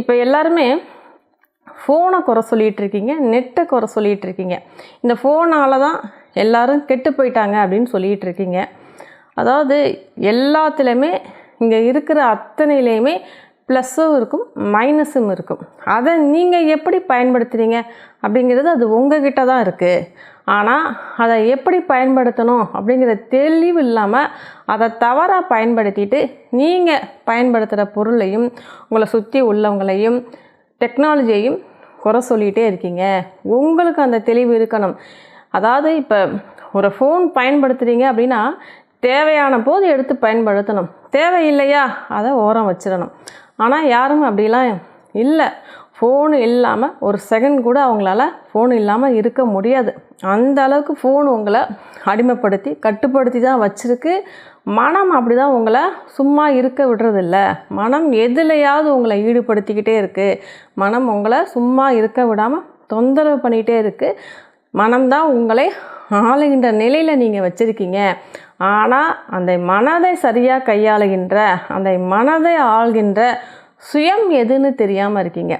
இப்போ எல்லாருமே ஃபோனை குறை சொல்லிகிட்டு இருக்கீங்க நெட்டை குறை சொல்லிகிட்டு இருக்கீங்க. இந்த ஃபோனால் தான் எல்லாரும் கெட்டு போயிட்டாங்க அப்படின்னு சொல்லிகிட்டு இருக்கீங்க. அதாவது எல்லாத்துலேயுமே இங்கே இருக்கிற அத்தனையிலையுமே ப்ளஸ்ஸும் இருக்கும் மைனஸும் இருக்கும். அதை நீங்கள் எப்படி பயன்படுத்துகிறீங்க அப்படிங்கிறது அது உங்ககிட்ட தான் இருக்குது ஆனால் அதை எப்படி பயன்படுத்தணும் அப்படிங்கிற தெளிவு இல்லாமல் அதை தவறாக பயன்படுத்திட்டு நீங்கள் பயன்படுத்துகிற பொருளையும் உங்களை சுற்றி உள்ளவங்களையும் டெக்னாலஜியையும் குறை சொல்லிகிட்டே இருக்கீங்க. உங்களுக்கு அந்த தெளிவு இருக்கணும். அதாவது இப்போ ஒரு ஃபோன் பயன்படுத்துகிறீங்க அப்படின்னா தேவையான போது எடுத்து பயன்படுத்தணும். தேவையில்லையா? அதை ஓரம் வச்சிடணும். ஆனால் யாரும் அப்படிலாம் இல்லை. ஃபோனு இல்லாமல் ஒரு செகண்ட் கூட அவங்களால ஃபோன் இல்லாமல் இருக்க முடியாது. அந்த அளவுக்கு ஃபோன் உங்களை அடிமைப்படுத்தி கட்டுப்படுத்தி தான் வச்சுருக்கு. மனம் அப்படி தான் உங்களை சும்மா இருக்க விடுறதில்ல. மனம் எதுலையாவது உங்களை ஈடுபடுத்திக்கிட்டே இருக்குது மனம் உங்களை சும்மா இருக்க விடாமல் தொந்தரவு பண்ணிகிட்டே இருக்குது மனம்தான் உங்களை ஆளுகின்ற நிலையில் நீங்கள் வச்சுருக்கீங்க. ஆனால் அந்த மனதை சரியாக கையாளுகின்ற அந்த மனதை ஆள்கின்ற சுயம் எதுன்னு தெரியாமல் இருக்கீங்க.